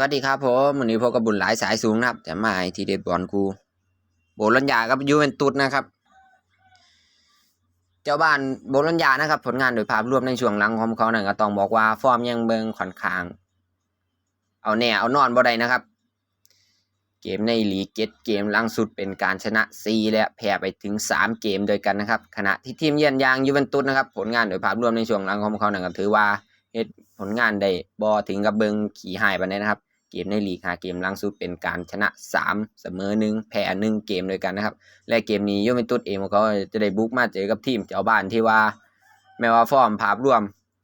วัสดีครับผมวันนี้พบกับบุญหลายสายสูงนะครับ แต่มาไอทีเด็ดบอลกูโบลัญญากับยูเวนตุสนะครับ เจ้าบ้านโบลัญญานะครับ ผลงานโดยภาพรวมในช่วงหลังของเขานั่นก็ต้องบอกว่าฟอร์มยังเบิงค่อนข้าง เอาแน่เอานอนบ่ได้นะครับ เกมในลีกเกตเกมหลังสุดเป็นการชนะ4และแพ้ไปถึง 3 เกมโดยกันนะครับ ขณะที่ทีมเยือนยางยูเวนตุสนะครับผลงานโดยภาพรวมในช่วงหลังของเขานั่นก็ถือว่าเฮ็ดผลงานได้บ่ถึงกับเบิงขี่หายไปานใดนะครับ เกมในลีกหาเกมหลังสุดเป็นการชนะ 3 เสมอ1แพ้1เกมด้วยกันนะครับ และเกมนี้ยูเวนตุสเองของเขาจะได้บุกมาเจอกับทีมเจ้าบ้านที่ว่า แม้ว่าฟอร์มภาพรวม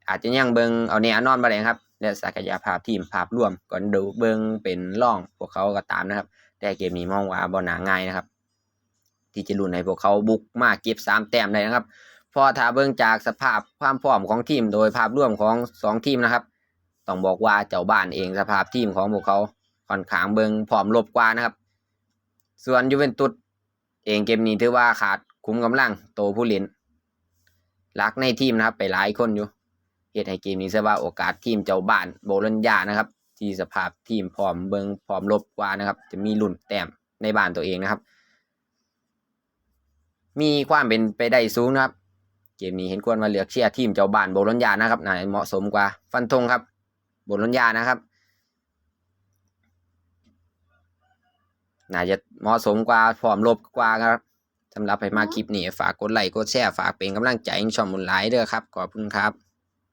อาจจะยังเบิงเอาเนี่ยนอนบ่ได้ครับ และศักยภาพทีมภาพรวมก่อนดูเบิงเป็นร่องพวกเขาก็ตามนะครับ แต่เกมนี้มองว่าบ่น่าง่ายนะครับ ที่จะลุ้นให้พวกเขาบุกมาเก็บสามแต้มได้นะครับพอถ้าเบิ่งจากสภาพความพร้อมของทีมโดยภาพรวมของสองทีมนะครับ ต้องบอกว่าเจ้าบ้านเองสภาพทีมของพวกเขาค่อนข้างเบิงพร้อมลบกว่านะครับ ส่วนยูเวนตุสเองเกมนี้ถือว่าขาดคุ้มกำลังโตผู้เล่นหลักในทีมนะครับ ไปหลายคนอยู่เหตุให้เกมนี้เสียว่าโอกาสทีมเจ้าบ้านโบลัญญานะครับ ที่สภาพทีมพร้อมเบิงพร้อมลบกว่านะครับ จะมีลุ่นแต้มในบ้านตัวเองนะครับ มีความเป็นไปได้สูงนะครับ เกมนี้เห็นควรมาเลือกเชียร์ทีมเจ้าบ้านโบโลญญานะครับน่าจะเหมาะสมกว่าฟันธงครับ บทลอนยานะครับน่าจะเหมาะสมกว่าพร้อมรบกว่าครับสำหรับให้มาคลิปนี้ฝากกดไลค์กดแชร์ฝากเป็นกำลังใจให้ช่องมุนหลายเด้อครับขอบคุณครับ